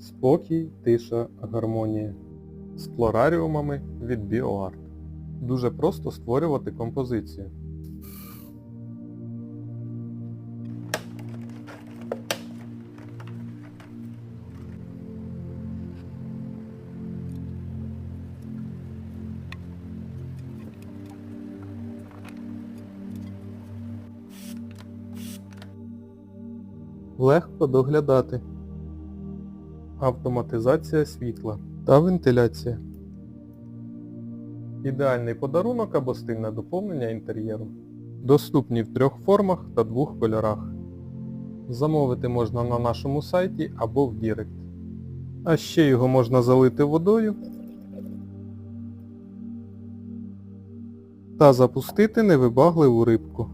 Спокій, тиша, гармонія. З флораріумами від BioArt. Дуже просто створювати композицію. Легко доглядати. Автоматизація світла та вентиляція. Ідеальний подарунок або стильне доповнення інтер'єру. Доступні в трьох формах та двох кольорах. Замовити можна на нашому сайті або в Дірект. А ще його можна залити водою та запустити невибагливу рибку.